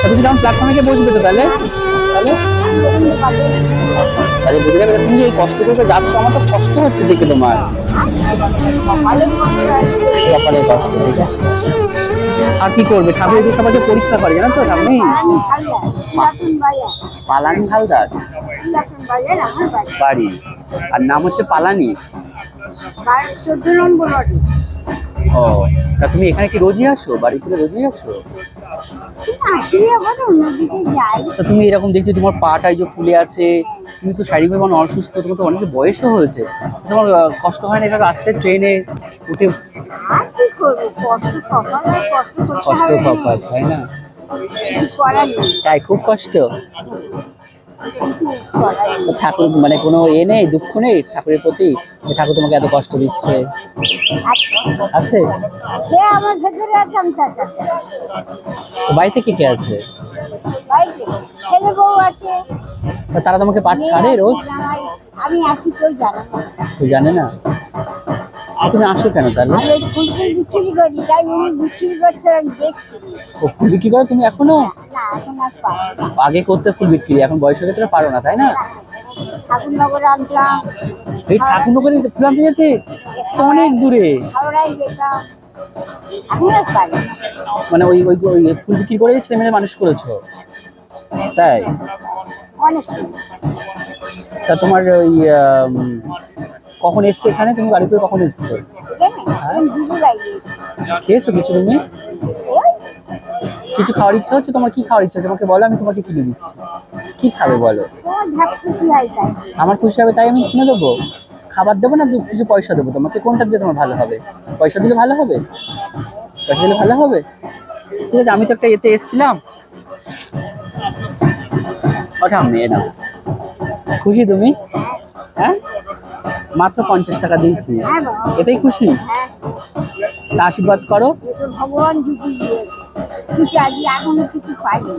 তা তুমি যখন প্ল্যাটফর্মে গিয়ে বসবে তো তাহলে? তাহলে? তাহলে বুঝে যাবে তুমি যে এই কষ্ট করে যাচ্ছ, আমার তো কষ্ট হচ্ছে দেখে তোমার। কপালে কষ্ট ঠিক আছে আর কি করবে? ঠাকুর এদিকে সবাই পরীক্ষা করে, জানো তো সামনে পালানি হালদার। বাড়ি। আর নাম হচ্ছে পালানি। ও, তা তুমি এখানে কি রোজই আসো? বাড়ি থেকে রোজই আসো? আসি আবার অন্যদিকে যাই। তা তুমি এরকম দেখছ তোমার পাটা এই যে ফুলে আছে তুমি তো শারীরিকভাবে অসুস্থ তোমার তো অনেক বয়সও হয়েছে। তোমার কষ্ট হয় না এটা রাস্তায় ট্রেনে উঠে? আর কি করব? কষ্ট কপাল আর কষ্ট করতে কষ্ট হবে পাপার তাই না? করার নেই। তাই খুব কষ্ট। ঠাকুর মানে কোনো এ নেই দুঃখ নেই? ঠাকুরের প্রতি? ঠাকুর তোমাকে এত কষ্ট দিচ্ছে। আচ্ছা। আছে? সে আমার ভেতরে বাড়িতে কে কে আছে? ছেলে বউ আছে। তারা তোমাকে পাঠ ছাড়ে রোজ? আমি আসি কেউ জানে না। তুই জানে না? তুমি আসো কেন তাহলে? আমি ফুল ফুল বিক্রি করি তাই উনি বিক্রি করছে আমি দেখছি। ও ফুল বিক্রি করো? তুমি এখনও? না এখন আর পাবো না। আগে করতে ফুল বিক্রি এখন বয়স হয়ে পারো না তাই না? ঠাকুরনগরে আনতাম এই ঠাকুরনগরে ফুল আনতে যেতে তো অনেক দূরে। হাওড়ায় যেতাম। এখন আর পারি না। মানে ওই ওই ওই ফুল বিক্রি করে ছেলে মেয়ে মানুষ করেছ? তাই? অনেক দূর। তা তোমার ওই আম, কখন এসছো এখানে? তুমি বাড়ি করে কখন এসছো? খেয়েছো কিছু তুমি? কিছু খাওয়ার ইচ্ছা হচ্ছে? তোমার কি খাওয়ার ইচ্ছা? আমাকে বলো আমি তোমাকে কিনে দিচ্ছি। কি খাবে বলো? আমার খুশি হবে তাই আমি কিনে দেবো? খাবার দেবো না কিছু পয়সা দেবো? তোমাকে কোনটা দিলে তোমার ভালো হবে? পয়সা দিলে ভালো হবে? পয়সা দিলে ভালো হবে? ঠিক আছে আমি তো একটা এতে এসেছিলাম। ওটা আমি এ নাও। খুশি তুমি? হ্যাঁ? মাত্র পঞ্চাশ টাকা দিয়েছি। হ্যাঁ এটাই খুশি? হ্যাঁ। আশীর্বাদ করো। ভগবান কিছু পাইনি।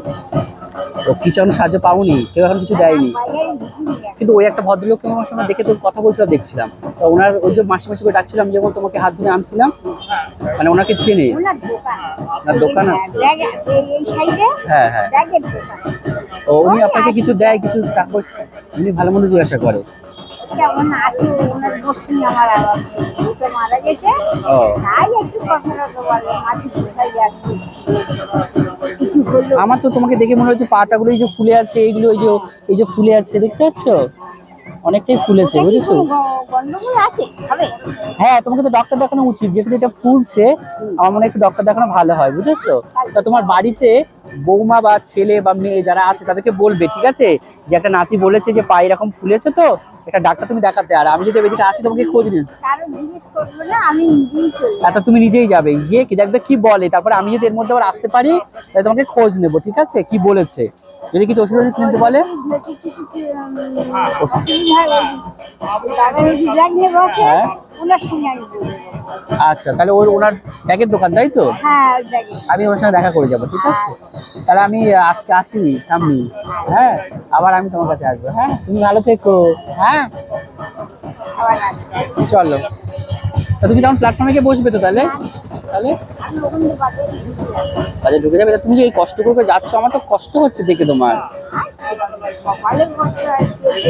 ও কিছু এখন সাহায্য পাওনি কেউ এখন কিছু দেয়নি। ঝুঁকি দিয়েছে কিন্তু ওই একটা ভদ্রলোককে আমার সঙ্গে দেখে তো কথা বলছিলাম দেখছিলাম। তো ওনার ওই যে মাসি মাসি করে ডাকছিলাম যেমন তোমাকে হাত ধরে আনছিলাম। মানে ওনাকে চেনে। ওনার দোকান। আছে? হ্যাঁ হ্যাঁ ও উনি আপনাকে কিছু দেয় কিছু টাকা উনি ভালো মন্দ জিজ্ঞাসা করে। কেমন আছে? ওনার বসছেন আমার আবার ওটা মারা গেছে। তাই একটু বলে মাসি কোথায় যাচ্ছে? আমার তো তোমাকে দেখে মনে হচ্ছে পাটাগুলো এই যে ফুলে আছে এইগুলো এই যে এই যে ফুলে আছে দেখতে পাচ্ছ? অনেকটাই ফুলেছে বুঝেছ? হ্যাঁ তোমাকে তো ডক্টর দেখানো উচিত যেহেতু এটা ফুলছে আমার মনে হয় একটু ডক্টর দেখানো ভালো হয় বুঝেছ? তা তোমার বাড়িতে বৌমা বা ছেলে বা মেয়ে যারা আছে তাদেরকে বলবে ঠিক আছে? যে একটা নাতি বলেছে যে পা এরকম ফুলেছে তো এটা ডাক্তার তুমি দেখাতে। আর আমি যদি এদিকে আসি তোমাকে খোঁজ নিন। তা তুমি নিজেই যাবে। গিয়ে কি দেখবে কি বলে? তারপরে আমি যদি এর মধ্যে আবার আসতে পারি তাহলে তোমাকে খোঁজ নেব ঠিক আছে? কি বলেছে? যদি কিছু ওষুধ কিনতে বলে? যদি হয় হ্যাঁ। ওনার সঙ্গে আমি আচ্ছা তাহলে ওর ওনার ব্যাগের দোকান তাই তো? হ্যাঁ আমি ওর সঙ্গে দেখা করে যাব ঠিক আছে? তাহলে আমি আজকে আসি সামনে হ্যাঁ? আবার আমি তোমার কাছে আসব হ্যাঁ? তুমি ভালো থেকো হ্যাঁ? চলো। তা তুমি তখন প্ল্যাটফর্মে গিয়ে বসবে তো তাহলে? তাহলে? আমি বাজারে ঢুকে যাব। তুমি এই কষ্ট করে যাচ্ছ আমার তো কষ্ট হচ্ছে দেখে তোমার। কষ্ট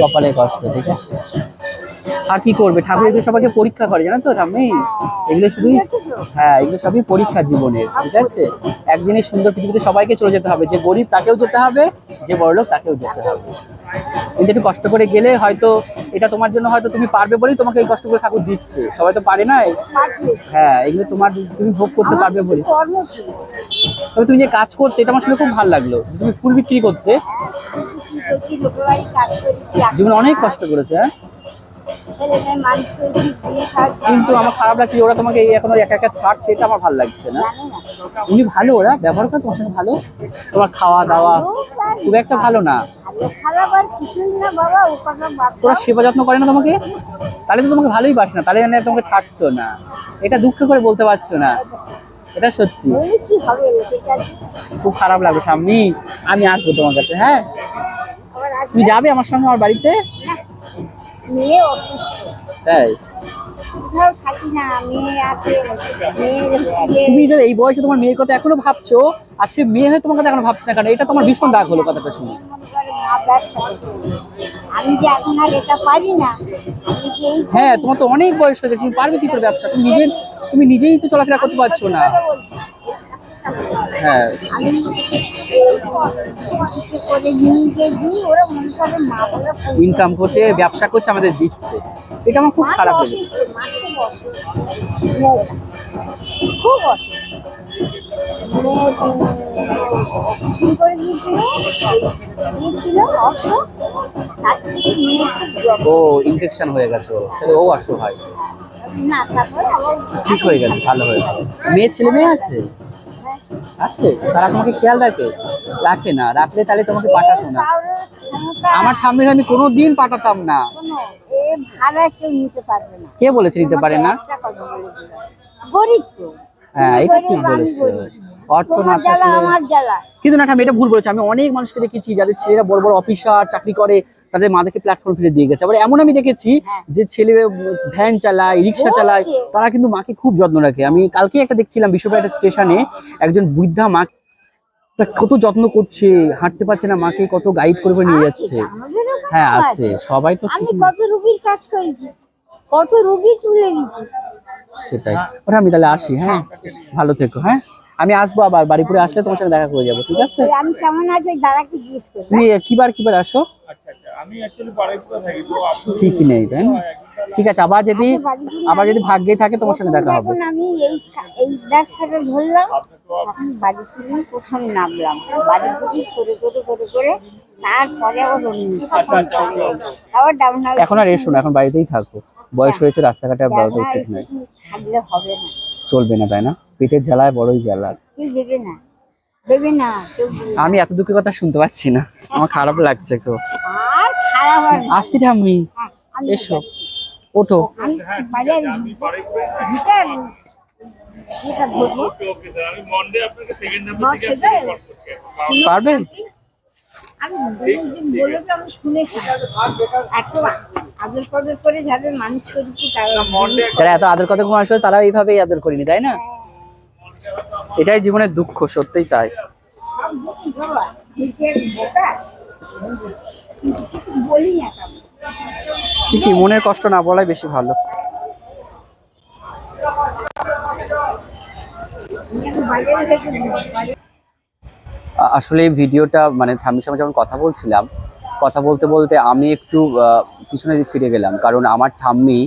কপালে কষ্ট ঠিক আছে? আর কি করবে? ঠাকুর এগুলো সবাইকে পরীক্ষা করে জানো তো সামনে এগুলো শুধুই হ্যাঁ এগুলো সবই পরীক্ষা জীবনের ঠিক আছে? একদিনের সুন্দর পৃথিবীতে সবাইকে চলে যেতে হবে যে গরিব তাকেও যেতে হবে যে বড়লোক তাকেও যেতে হবে। কিন্তু একটু কষ্ট করে গেলে হয়তো এটা তোমার জন্য হয়তো তুমি পারবে বলেই তোমাকে এই কষ্ট করে ঠাকুর দিচ্ছে। সবাই তো পারে না? হ্যাঁ এগুলো তোমার তুমি ভোগ করতে পারবে বলে। তবে তুমি যে কাজ করতে এটা আমার শুনে খুব ভালো লাগল। তুমি ফুল বিক্রি করতে। জীবনে অনেক কষ্ট করেছে হ্যাঁ? কিন্তু আমার খারাপ লাগছে ওরা তোমাকে এখনও একা একা ছাড়ছে এটা আমার ভালো লাগছে না। উনি ভালো ওরা ব্যবহার করে তোমার সঙ্গে ভালো। তোমার খাওয়া দাওয়া খুব একটা ভালো না। সেবা যত্ন করে না তোমাকে? তাহলে তো তোমাকে ভালোই বাসে না তাহলে জানে তোমাকে ছাড়তো না। এটা দুঃখ করে বলতে পারছ না। এটা সত্যি। খুব খারাপ লাগবে সামনি আমি আসব তোমার কাছে হ্যাঁ? তুমি যাবে আমার সঙ্গে আমার বাড়িতে? মেয়ে অসুস্থ। তাই? কোথাও থাকি না মেয়ে আছে মেয়ে তুমি যে এই বয়সে তোমার মেয়ের কথা এখনও ভাবছ আর সে মেয়ে হয়ে তোমার কথা এখনও ভাবছে না কারণ এটা তোমার ভীষণ রাগ হলো কথাটা শুনে। মনে আমি যে এখন আর এটা পারি না হ্যাঁ তোমার তো অনেক বয়স হয়ে গেছে তুমি পারবে কি করে ব্যবসা? তুমি নিজে তুমি নিজেই তো চলাফেরা করতে পারছ না। হ্যাঁ। ইনকাম করছে ব্যবসা করছে আমাদের দিচ্ছে। এটা আমার খুব খারাপ লেগেছে। খুব করে দিয়েছিল দিয়েছিল অসুখ ও ইনফেকশন হয়ে গেছে তাহলে ও না ঠিক হয়ে গেছে ভালো হয়েছে। মেয়ে ছেলে মেয়ে আছে? আছে? তারা তোমাকে খেয়াল রাখে? রাখে না। রাখলে তাহলে তোমাকে পাঠাতো না। আমার ঠাম্মির আমি পাঠাতাম কোনো দিন পারবে না। কে বলেছে নিতে পারে না। গরিব তো হ্যাঁ এটা ঠিক বলেছে। অর্থ না কিন্তু না ঠাম্মি এটা ভুল বলেছে। আমি অনেক মানুষকে দেখেছি যাদের ছেলেরা বড় বড় অফিসার চাকরি করে তাদের মাদেরকে প্ল্যাটফর্ম ফিরে দিয়ে গেছে। আবার এমন আমি দেখেছি হ্যাঁ। যে ছেলে ভ্যান চালায় রিক্সা চালায় তারা কিন্তু মাকে খুব যত্ন রাখে। আমি কালকে একটা দেখছিলাম বিশ্বপ্রায় স্টেশনে একজন বৃদ্ধা মা তা কত যত্ন করছে হাঁটতে পারছে না মাকে কত গাইড করে করে নিয়ে যাচ্ছে। হ্যাঁ আছে। সবাই তো আমি কত রুগীর কাজ করেছি কত রুগী তুলে দিয়েছি সেটাই। ওটা আমি তাহলে আসি হ্যাঁ। ভালো থেকো হ্যাঁ? আমি আসব আবার বাড়িপুরে আসলে তোমার সাথে দেখা করে যাব ঠিক আছে? আমি কেমন আছি? ওই দাদাকে জিজ্ঞেস করি তুমি কিবার কিবার আসো? আচ্ছা আচ্ছা ঠিক নেই তাই না ঠিক আছে আবার যদি আবার যদি ভাগ্যে থাকে তোমার সঙ্গে দেখা হবে। এখন আমি এই এই ব্যবসাটা ধরলাম। এখন বাড়ি থেকে প্রথম নামলাম। বাড়ি থেকে করে করে করে করে তারপরে আবার ডাউন এখন আর এসো না এখন বাড়িতেই থাকো। বয়স হয়েছে রাস্তাঘাটে আর বেরোতে ঠিক নয়। হবে না। চলবে না তাই না? পেটের জ্বালায় বড়ই জ্বালা। দেবে না। দেবে না। আমি এত দুঃখের কথা শুনতে পাচ্ছি না? আমার খারাপ লাগছে তো। আর খারাপ আর না। আসছি ঠাম্মি হ্যাঁ, আমি এসো। ওঠো। পারবেন মানুষ যারা এত আদর কথা ঘুম আসবে তারা এইভাবেই আদর করিনি তাই না? এটাই জীবনের দুঃখ, সত্যিই তাই। ঠিকই, মনের কষ্ট না বলাই বেশি ভালো। আসলে এই ভিডিওটা মানে ঠাম্মির সঙ্গে যখন কথা বলছিলাম, কথা বলতে বলতে আমি একটু পিছনে ফিরে গেলাম। কারণ আমার ঠাম্মি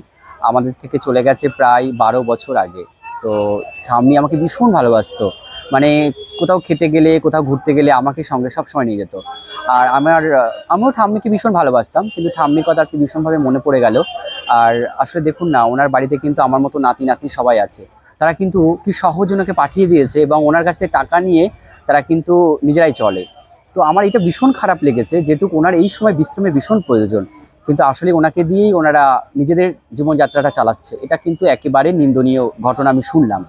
আমাদের থেকে চলে গেছে প্রায় বারো বছর আগে। তো ঠাম্মি আমাকে ভীষণ ভালোবাসতো। মানে কোথাও খেতে গেলে, কোথাও ঘুরতে গেলে আমাকে সঙ্গে সব সময় নিয়ে যেত। আর আমার, আমিও ঠাম্মিকে ভীষণ ভালোবাসতাম, কিন্তু ঠাম্মির কথা আজকে ভীষণভাবে মনে পড়ে গেল। আর আসলে দেখুন না, ওনার বাড়িতে কিন্তু আমার মতো নাতি নাতনি সবাই আছে। তারা কিন্তু কি সহজ ওনাকে পাঠিয়ে দিয়েছে এবং ওনার কাছ থেকে টাকা নিয়ে তারা কিন্তু নিজেরাই চলে। তো আমার এটা ভীষণ খারাপ লেগেছে, যেহেতু ওনার এই সময় বিশ্রামের ভীষণ প্রয়োজন। কিন্তু আসলে ওনাকে দিয়েই ওনারা নিজেদের জীবনযাত্রাটা চালাচ্ছে। এটা কিন্তু একেবারে নিন্দনীয় ঘটনা আমি শুনলাম।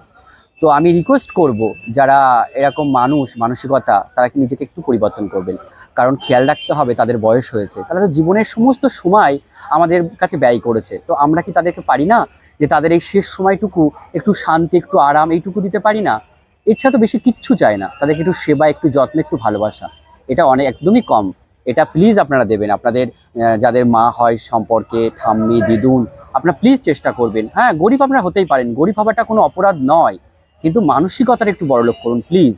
তো আমি রিকোয়েস্ট করব যারা এরকম মানুষ, মানসিকতা, তারা কি নিজেকে একটু পরিবর্তন করবেন? কারণ খেয়াল রাখতে হবে তাদের বয়স হয়েছে। তারা তো জীবনের সমস্ত সময় আমাদের কাছে ব্যয় করেছে। তো আমরা কি তাদেরকে পারি না যে তাদের এই শেষ সময়টুকু একটু শান্তি, একটু আরাম এইটুকু দিতে পারি না? এছাড়া তো বেশি কিচ্ছু চায় না। তাদেরকে একটু সেবা, একটু যত্ন, একটু ভালোবাসা। এটা অনেক একদমই কম। এটা প্লিজ আপনারা দেবেন। আপনাদের যাদের মা হয় সম্পর্কে, ঠাম্মি, দিদুন, আপনারা প্লিজ চেষ্টা করবেন। হ্যাঁ গরিব আপনারা হতেই পারেন। গরিব হওয়াটা কোনো অপরাধ নয়। কিন্তু মানসিকতার একটু বড়লোক করুন প্লিজ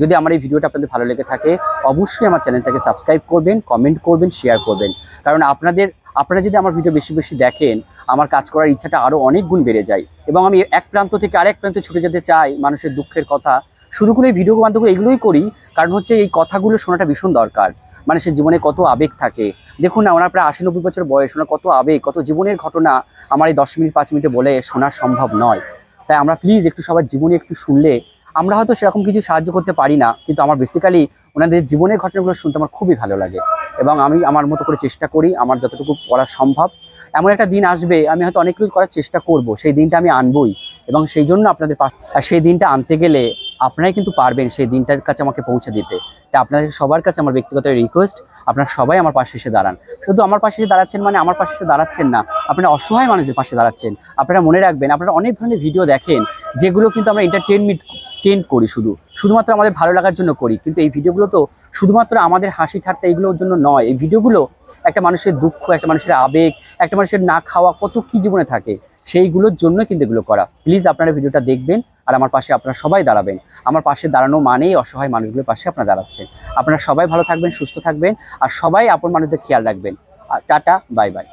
যদি আমার এই ভিডিওটা আপনাদের ভালো লেগে থাকে, অবশ্যই আমার চ্যানেলটাকে সাবস্ক্রাইব করবেন কমেন্ট করবেন শেয়ার করবেন। কারণ আপনাদের, আপনারা যদি আমার ভিডিও বেশি বেশি দেখেন, আমার কাজ করার ইচ্ছাটা আরও অনেক গুণ বেড়ে যায়। এবং আমি এক প্রান্ত থেকে আরেক প্রান্তে ছুটে যেতে চাই মানুষের দুঃখের কথা। শুরু করে এই ভিডিও বান্ধব এগুলোই করি। কারণ হচ্ছে এই কথাগুলো শোনাটা ভীষণ দরকার। মানুষের জীবনে কত আবেগ থাকে। দেখুন না, ওনার প্রায় আশি নব্বই বছর বয়স, ওনার কত আবেগ, কত জীবনের ঘটনা আমার এই দশ মিনিট, পাঁচ মিনিটে বলে শোনা সম্ভব নয়। তাই আমরা প্লিজ একটু সবার জীবনে একটু শুনলে আমরা হয়তো সেরকম কিছু সাহায্য করতে পারি না, কিন্তু আমার বেসিক্যালি ওনাদের জীবনের ঘটনাগুলো শুনতে আমার খুবই ভালো লাগে। এবং আমি আমার মতো করে চেষ্টা করি, আমার যতটুকু করা সম্ভব। এমন একটা দিন আসবে, আমি হয়তো অনেক কিছু করার চেষ্টা করব, সেই দিনটা আমি আনবই। এবং সেই জন্য আপনাদের সেই দিনটা আনতে গেলে আপনারাই কিন্তু পারবেন সেই দিনটার কাছে আমাকে পৌঁছে দিতে। তাই আপনাদের সবার কাছে আমার ব্যক্তিগত রিকোয়েস্ট আপনারা সবাই আমার পাশে এসে দাঁড়ান। শুধু আমার পাশে এসে দাঁড়াচ্ছেন মানে আমার পাশে এসে দাঁড়াচ্ছেন না, আপনারা অসহায় মানুষদের পাশে দাঁড়াচ্ছেন। আপনারা মনে রাখবেন, আপনারা অনেক ধরনের ভিডিও দেখেন, যেগুলো কিন্তু আমরা এন্টারটেনমেন্ট টেন করি শুধু। শুধুমাত্র আমাদের ভালো লাগার জন্য করি, কিন্তু এই ভিডিওগুলো তো শুধুমাত্র আমাদের হাসি ঠাট্টা এগুলোর জন্য নয়। এই ভিডিওগুলো একটা মানুষের দুঃখ, একটা মানুষের আবেগ, একটা মানুষের না খাওয়া কত কি জীবনে থাকে। সেইগুলোর জন্য কিন্তু এগুলো করা। প্লিজ আপনারা ভিডিওটা দেখবেন আর আমার পাশে আপনারা সবাই দাঁড়াবেন। আমার পাশে দাঁড়ানো মানেই অসহায় মানুষগুলোর পাশে আপনারা দাঁড়াচ্ছেন। আপনারা সবাই ভালো থাকবেন, সুস্থ থাকবেন আর সবাই আপন মানুষদের খেয়াল রাখবেন। Ta-ta, bye bye.